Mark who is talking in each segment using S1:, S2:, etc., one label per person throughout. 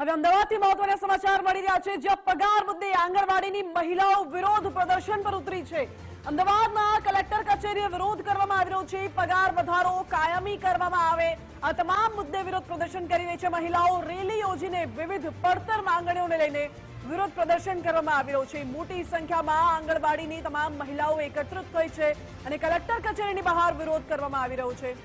S1: હવે અમદાવાદથી મહત્વના સમાચાર મળી રહ્યા છે, જ્યાં પગાર મુદ્દે આંગણવાડીની મહિલાઓ વિરોધ પ્રદર્શન પર ઉતરી છે. અમદાવાદમાં કલેક્ટર કચેરીએ વિરોધ કરવામાં આવી રહ્યો છે, પગાર વધારો કાયમી કરવામાં આવે. આ તમામ મુદ્દે વિરોધ પ્રદર્શન કરી રહી છે. મહિલાઓ રેલી યોજીને વિવિધ પડતર માંગણીઓને લઈને વિરોધ પ્રદર્શન કરવામાં આવી રહ્યું છે. મોટી સંખ્યામાં આંગણવાડીની તમામ મહિલાઓ એકત્રિત થઈ છે અને કલેક્ટર કચેરીની બહાર વિરોધ કરવામાં આવી રહ્યો છે.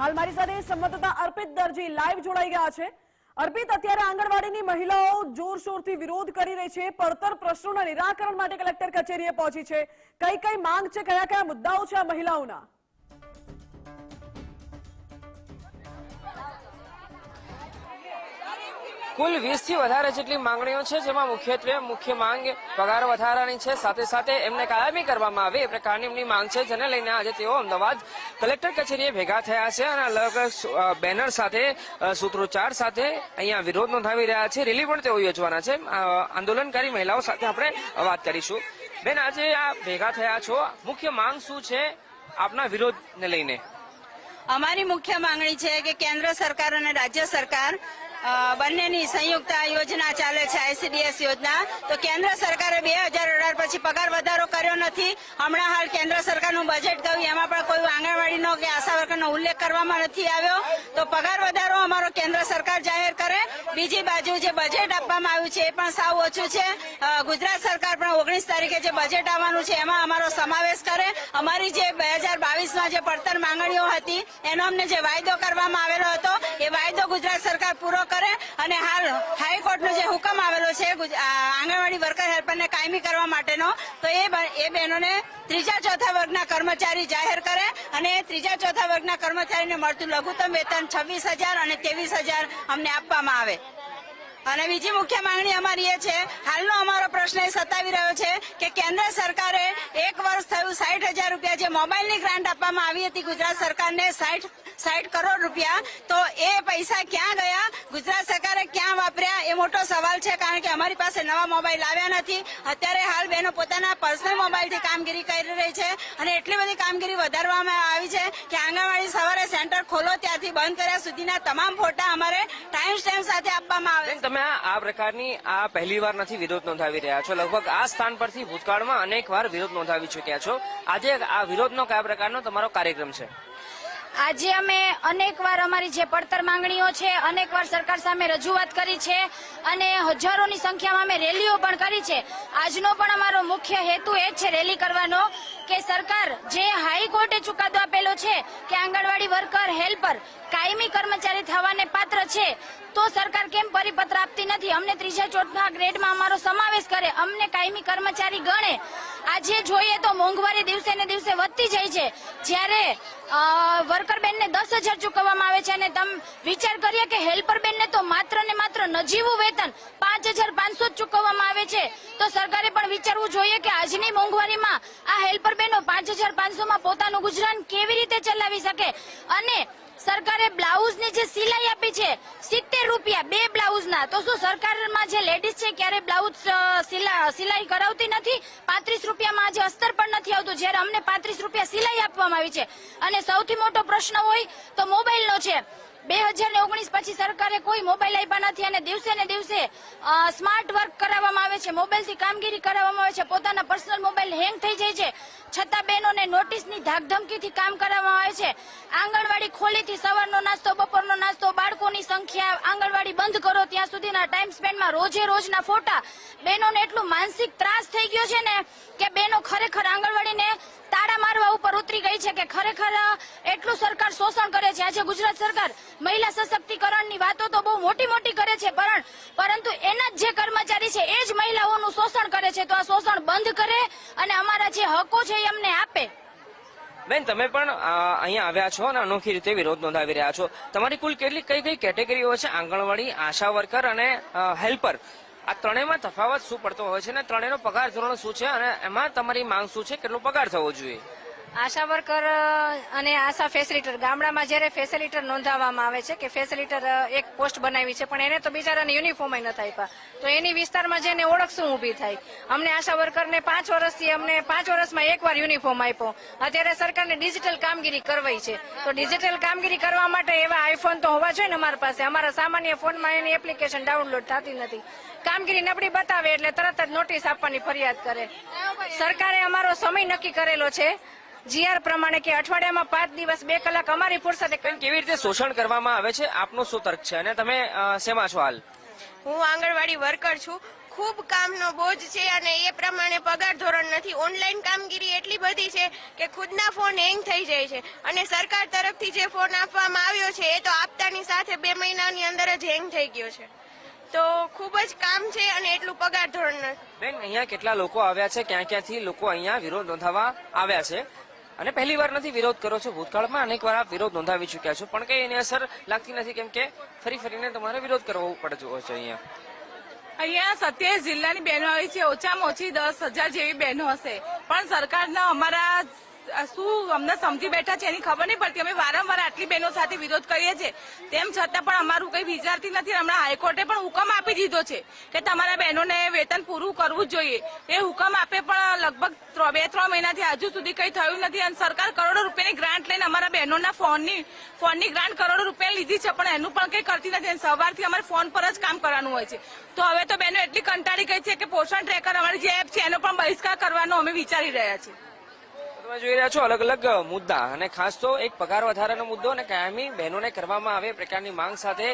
S1: હાલ મારી સાથે સંવાદદાતા અર્પિત દરજી લાઈવ જોડાઈ ગયા છે. અર્પિત અત્યારે આંગણવાડીની મહિલાઓ જોરશોરથી વિરોધ કરી રહી છે. પડતર પ્રશ્નોના નિરાકરણ માટે કલેક્ટર કચેરીએ પહોંચી છે. કઈ કઈ માંગ છે? કયા કયા મુદ્દાઓ છે આ મહિલાઓના?
S2: કુલ વીસથી વધારે જેટલી માંગણીઓ છે, જેમાં મુખ્યત્વે મુખ્ય માંગ પગાર વધારાની છે. સાથે સાથે એમને કાયમી કરવામાં આવે એ પ્રકારની એમની માંગ છે, જેને લઈને આજે તેઓ અમદાવાદ કલેક્ટર કચેરીએ ભેગા થયા છે અને અલગ બેનર સાથે સૂત્રોચ્ચાર સાથે અહીંયા વિરોધ નોંધાવી રહ્યા છે. રેલી પણ તેઓ યોજવાના છે. આંદોલનકારી મહિલાઓ સાથે આપણે વાત કરીશું. બેન, આજે આ ભેગા થયા છો. મુખ્ય માંગ શું છે આપના વિરોધને લઈને?
S3: અમારી મુખ્ય માંગણી છે કે કેન્દ્ર સરકાર અને રાજ્ય સરકાર બંનેની સંયુક્ત યોજના ચાલે છે આઈસીડીએસ યોજના. તો કેન્દ્ર સરકારે બે હજાર અઢાર પછી પગાર વધારો કર્યો નથી. હમણાં હાલ કેન્દ્ર સરકારનું બજેટ ગયું એમાં પણ કોઈ આંગણવાડીનો કે આશા વર્કરનો ઉલ્લેખ કરવામાં નથી આવ્યો. તો પગાર વધારો અમારો કેન્દ્ર સરકાર જાહેર કરે. બીજી બાજુ જે બજેટ આપવામાં આવ્યું છે એ પણ સાવ ઓછું છે. ગુજરાત સરકાર પણ ઓગણીસ તારીખે જે બજેટ આવવાનું છે એમાં અમારો સમાવેશ કરે. અમારી જે બે હજાર બાવીસમાં જે પડતર માંગણીઓ હતી, એનો અમને જે વાયદો કરવામાં આવેલો હતો, એ વાયદો ગુજરાત સરકાર પૂરો કરે અને હાલ હાઈકોર્ટનો જે હુકમ આવેલો છે આંગણવાડી વર્કર હેલ્પરને કાયમી કરવા માટેનો, તો એ બહેનોને ત્રીજા ચોથા વર્ગના કર્મચારી જાહેર કરે અને ત્રીજા ચોથા વર્ગના કર્મચારીને મળતું લઘુત્તમ વેતન છવ્વીસ હજાર અને ત્રેવીસ હજાર અમને આપવામાં આવે. અને બીજી મુખ્ય માંગણી અમારી એ છે, હાલનો અમારો પ્રશ્ન એ સતાવી રહ્યો છે કે કેન્દ્ર સરકારે એક વર્ષ થયું સાઠ હજાર રૂપિયા જે મોબાઈલની ગ્રાન્ટ આપવામાં આવી હતી ગુજરાત સરકારને સાઠ સાઠ કરોડ રૂપિયા, તો એ પૈસા ક્યાં ગયા, ગુજરાત સરકારે ક્યાં વાપર્યા, એ મોટો સવાલ છે કારણ કે અમારી પાસે નવા મોબાઈલ આવ્યા નથી. અત્યારે હાલ બહેનો પોતાના પર્સનલ મોબાઈલથી કામગીરી કરી રહી છે અને એટલી બધી કામગીરી વધારવામાં આવી છે કે આંગણવાડી સવારે સેન્ટર ખોલો ત્યારથી બંધ કર્યા સુધીના તમામ ફોટા અમારે ટાઈમ સ્ટેમ્પ સાથે આપવામાં આવે
S2: તમે આ પ્રકારની આ પહેલી વાર નથી વિરોધ નોંધાવી રહ્યા છો. લગભગ આ સ્થાન પરથી ભૂતકાળમાં અનેક વાર વિરોધ નોંધાવી ચૂક્યા છો. આજે આ વિરોધનો કયા પ્રકારનો તમારો કાર્યક્રમ છે?
S4: આજે અમે અનેકવાર અમારી જે પડતર માંગણીઓ છે અનેકવાર સરકાર સામે રજૂઆત કરી છે અને હજારોની સંખ્યામાં અમે રેલીઓ પણ કરી છે. આજનો પણ અમારો મુખ્ય હેતુ એ જ છે રેલી કરવાનો કે સરકાર જે હાઈકોર્ટે ચુકાદો આપેલો છે કે આંગણવાડી વર્કર, હેલ્પર, કાયમી કર્મચારી થવાને પાત્ર છે, તો સરકાર કેમ પરિપત્ર આપતી નથી? અમને ત્રીજા ચોથા ગ્રેડમાં અમારો સમાવેશ કરે, અમને કાયમી કર્મચારી ગણે. આજે જોઈએ તો મોંઘવારી દિવસે ને દિવસે વધતી જાય છે. જ્યારે વર્કર બેનને દસ હજાર ચૂકવવામાં આવે છે અને તમે વિચાર કરીએ કે હેલ્પર બેનને તો માત્ર ને માત્ર નજીવું વેતન પાંચ હજાર પાંચસો જ ચૂકવવામાં આવે છે. તો સરકારે પણ વિચારવું જોઈએ કે આજની મોંઘવારીમાં આ હેલ્પર બેનો પાંચ હજાર પાંચસોમાં પોતાનું ગુજરાન કેવી રીતે ચલાવી શકે? અને સરકારે બ્લાઉઝની જે સિલાઈ આપી છે, સિત્તેર રૂપિયા, બે બ્લાઉઝના. તો શું સરકારમાં જે લેડીઝ છે ક્યારે બ્લાઉઝ સિલા- સિલાઈ કરાવતી નથી? પાંત્રીસ રૂપિયામાં આજે અસ્તર પણ નથી આવતું. જ્યારે અમને પાંત્રીસ રૂપિયા સિલાઈ આપવામાં આવી છે. અને સૌથી મોટો પ્રશ્ન હોય તો મોબાઈલનો છે. બે હજાર ને ઓગણીસ પછી સરકારે કોઈ મોબાઈલ આપ્યા નથી અને દિવસે ને દિવસે સ્માર્ટ વર્ક કરાવવામાં આવે છે, મોબાઈલથી કામગીરી કરાવવામાં આવે છે, પોતાના પર્સનલ મોબાઈલ હેંગ થઈ જાય છે, છતાં બહેનોને નોટિસની ધાકધમકીથી કામ કરાવવામાં આવે છે. આંગણવાડી ખોલીથી સવારનો નાસ્તો, બપોરનો નાસ્તો સંખ્યા આંગણવાડી બંધ કરો, ત્યાં સુધીના ટાઈમ સ્પેન્ડમાં રોજે રોજના ફોટા. બહેનોને એટલું માનસિક ત્રાસ થઈ ગયો છે ને કે બહેનો ખરેખર આંગણવાડીને તાળા મારવા ઉપર ઉતરી ગઈ છે કે ખરેખર એટલું સરકાર શોષણ કરે છે. આજે ગુજરાત સરકાર મહિલા સશક્તિકરણની વાતો તો બહુ મોટી મોટી કરે છે, પણ પરંતુ એના જ જે કર્મચારી છે, એ જ મહિલાઓનું શોષણ કરે છે. તો આ શોષણ બંધ કરે અને અમારા જે હકો છે એ અમને આપે.
S2: બેન, તમે પણ અહીંયા આવ્યા છો અને અનોખી રીતે વિરોધ નોંધાવી રહ્યા છો. તમારી કુલ કેટલી, કઈ કઈ કેટેગરીઓ છે? આંગણવાડી, આશા વર્કર અને હેલ્પર. આ ત્રણેયમાં તફાવત શું પડતો હોય છે અને ત્રણેયનો પગાર ધોરણ શું છે? અને એમાં તમારી માંગ શું છે? કેટલો પગાર થવો જોઈએ?
S5: આશા વર્કર અને આશા ફેસિલિટર ગામડામાં જ્યારે ફેસિલિટર નોંધાવવામાં આવે છે કે ફેસિલિટર એક પોસ્ટ બનાવી છે, પણ એને તો બિચારાને યુનિફોર્મ નથી આપ્યા. તો એની વિસ્તારમાં જેને ઓળખ શું ઊભી થાય. અમને આશા વર્કરને પાંચ વર્ષથી, અમને પાંચ વર્ષમાં એકવાર યુનિફોર્મ આપ્યો. અત્યારે સરકારને ડિજિટલ કામગીરી કરવાઈ છે. તો ડિજિટલ કામગીરી કરવા માટે એવા આઈફોન તો હોવા જોઈએ ને અમારા પાસે. અમારા સામાન્ય ફોનમાં એની એપ્લિકેશન ડાઉનલોડ થતી નથી. કામગીરી નબળી બતાવે એટલે તરત જ નોટિસ આપવાની ફરિયાદ કરે. સરકારે અમારો સમય નક્કી કરેલો છે. જીઆર પ્રમાણે કે અઠવાડિયામાં પાંચ દિવસ બે કલાક અમારી ફુરસતે
S2: કેવી રીતે શોષણ કરવામાં આવે છે? આપનો શું તર્ક છે? અને તમે શેમાં છો હાલ?
S6: હું આંગણવાડી વર્કર છું. ખૂબ કામનો બોજ છે અને એ પ્રમાણે પગાર ધોરણ નથી. ઓનલાઈન કામગીરી એટલી બધી છે કે ખુદના ફોન હેંગ થઈ જાય છે. અને સરકાર તરફથી જે ફોન આપવામાં આવ્યો છે એ તો આપતાની સાથે બે મહિનાની અંદર જ હેંગ થઈ ગયો છે. તો ખૂબ જ કામ છે અને એટલું પગાર ધોરણ નથી
S2: બેન અહીંયા કેટલા લોકો આવ્યા છે? ક્યાં ક્યાંથી લોકો અહીંયા વિરોધ નોંધાવવા આવ્યા છે? અને પહેલી વાર નથી વિરોધ કરો છો ભૂતકાળમાં. અનેક વાર આપ વિરોધ નોંધાવી ચૂક્યા છો. પણ કઈ એની અસર લાગતી નથી કેમ કે ફરી ફરીને તમારે વિરોધ કરવો પડતો છે અહીંયા.
S7: અહીંયા સત્યાવીસ જિલ્લાની બહેનો આવી છે. ઓછામાં ઓછી દસ હજાર જેવી બહેનો હશે. પણ સરકારના અમારા શું અમને સમજી બેઠા છે એની ખબર નહીં પડતી. અમે વારંવાર આટલી બહેનો સાથે વિરોધ કરીએ છીએ. તેમ છતાં પણ અમારું કંઈ વિચારતી નથી. હમણાં હાઈકોર્ટે પણ હુકમ આપી દીધો છે કે તમારા બહેનોને વેતન પૂરું કરવું જોઈએ. એ હુકમ આપે પણ લગભગ બે ત્રણ મહિનાથી હજુ સુધી કંઈ થયું નથી અને સરકાર કરોડો રૂપિયાની ગ્રાન્ટ લઈને અમારા બહેનોના ફોનની ફોનની ગ્રાન્ટ કરોડો રૂપિયા લીધી છે, પણ એનું પણ કંઈ કરતી નથી અને સવારથી અમારે ફોન પર જ કામ કરવાનું હોય છે. તો હવે તો બહેનો એટલી કંટાળી ગઈ છે કે પોષણ ટ્રેકર અમારી જે એપ છે એનો પણ બહિષ્કાર કરવાનો અમે વિચારી રહ્યા છીએ.
S2: તમે જોઈ રહ્યા છો અલગ અલગ મુદ્દા અને ખાસ તો એક પગાર વધારાનો મુદ્દો અને કાયમી બહેનોને કરવામાં આવે પ્રકારની માંગ સાથે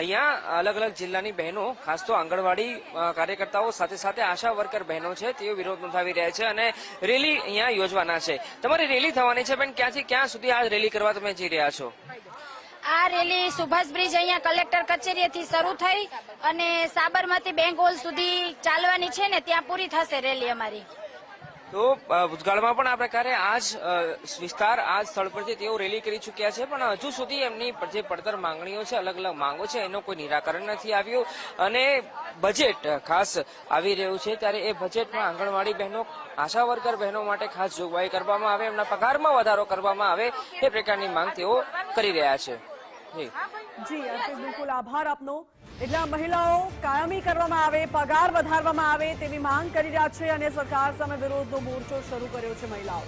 S2: અહીંયા અલગ અલગ જિલ્લાની બહેનો, ખાસ તો આંગણવાડી કાર્યકર્તાઓ સાથે સાથે આશા વર્કર બહેનો છે, તેઓ વિરોધ નોંધાવી રહ્યા છે અને રેલી અહીંયા યોજવાના છે. તમારી રેલી થવાની છે બેન, ક્યાંથી ક્યાં સુધી આ રેલી કરવા તમે જઈ રહ્યા છો?
S4: આ રેલી સુભાષ બ્રિજ અહીંયા કલેક્ટર કચેરીએથી શરૂ થઈ અને સાબરમતી બેંક હોલ સુધી ચાલવાની છે ને ત્યાં પૂરી થશે રેલી અમારી.
S2: તો ભૂતગાળમાં પણ આ પ્રકારે આ જ વિસ્તાર આ જ સ્થળ પરથી તેઓ રેલી કરી ચૂક્યા છે, પણ હજુ સુધી એમની જે પડતર માંગણીઓ છે, અલગ અલગ માંગો છે, એનો કોઈ નિરાકરણ નથી આવ્યું. અને બજેટ ખાસ આવી રહ્યું છે, ત્યારે એ બજેટમાં આંગણવાડી બહેનો, આશા વર્કર બહેનો માટે ખાસ જોગવાઈ કરવામાં આવે, એમના પગારમાં વધારો કરવામાં આવે, એ પ્રકારની માંગ તેઓ કરી રહ્યા છે. જી
S1: જી અર્પિત બિલકુલ આભાર આપનો. એટલે આ મહિલાઓ કાયમી કરવામાં આવે, પગાર વધારવામાં આવે તેવી માંગ કરી રહ્યા છે અને સરકાર સામે વિરોધનો મોરચો શરૂ કર્યો છે મહિલાઓ.